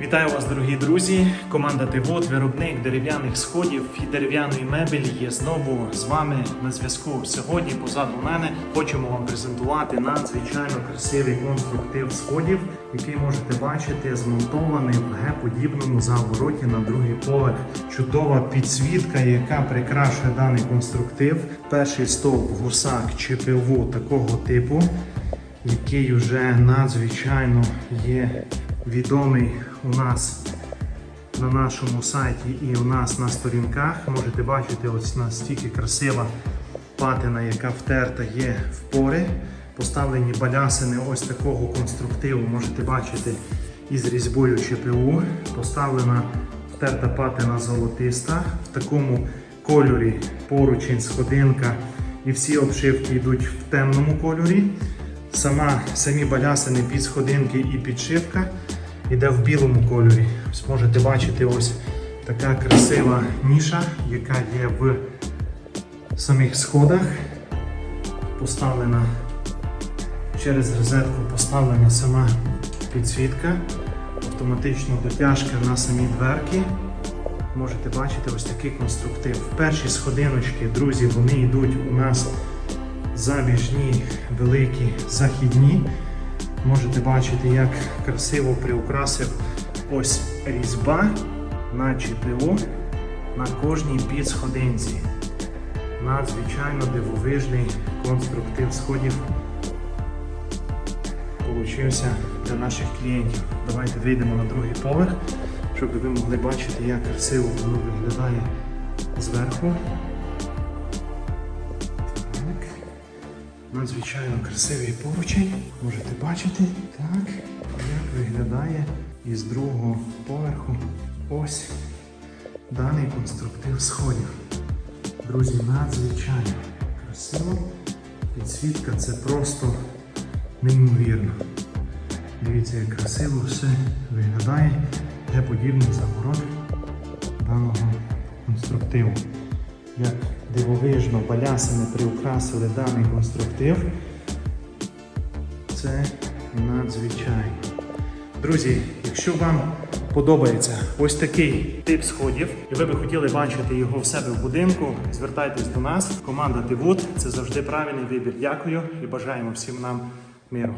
Вітаю вас, дорогі друзі! Команда Тивот, виробник дерев'яних сходів і дерев'яної мебелі є знову з вами на зв'язку. Сьогодні позаду мене хочемо вам презентувати надзвичайно красивий конструктив сходів, який можете бачити, змонтований в Г-подібному завороті на другий поверх. Чудова підсвітка, яка прикрашує даний конструктив. Перший стовп гусак ЧПУ такого типу який вже надзвичайно є відомий у нас на нашому сайті і у нас на сторінках. Можете бачити, ось настільки красива патина, яка втерта є в пори. Поставлені балясини ось такого конструктиву, можете бачити із різьбою ЧПУ. Поставлена втерта патина золотиста в такому кольорі поручень, сходинка і всі обшивки йдуть в темному кольорі. Сама, самі балясини під сходинки і підшивка йде в білому кольорі. Ось можете бачити ось така красива ніша, яка є в самих сходах. Поставлена через розетку поставлена сама підсвітка, автоматична дотяжка на самі дверки. Можете бачити ось такий конструктив. Перші сходиночки, друзі, вони йдуть у нас забіжні, великі, західні. Можете бачити, як красиво приукрасив ось різьба на ЧПО на кожній підсходинці. Надзвичайно дивовижний конструктив сходів получився для наших клієнтів. Давайте вийдемо на другий поверх, щоб ви могли бачити, як красиво воно виглядає зверху. Надзвичайно красивий поручень. Можете бачити, так, як виглядає із другого поверху ось даний конструктив сходів. Друзі, надзвичайно красиво. Підсвітка це просто неймовірно. Дивіться, як красиво все виглядає, де подібний заворот даного конструктиву. Як дивовижно балясини приукрасили даний конструктив. Це надзвичайно. Друзі, якщо вам подобається ось такий тип сходів, і ви би хотіли бачити його в себе в будинку, звертайтесь до нас. Команда Тивут це завжди правильний вибір. Дякую і бажаємо всім нам миру.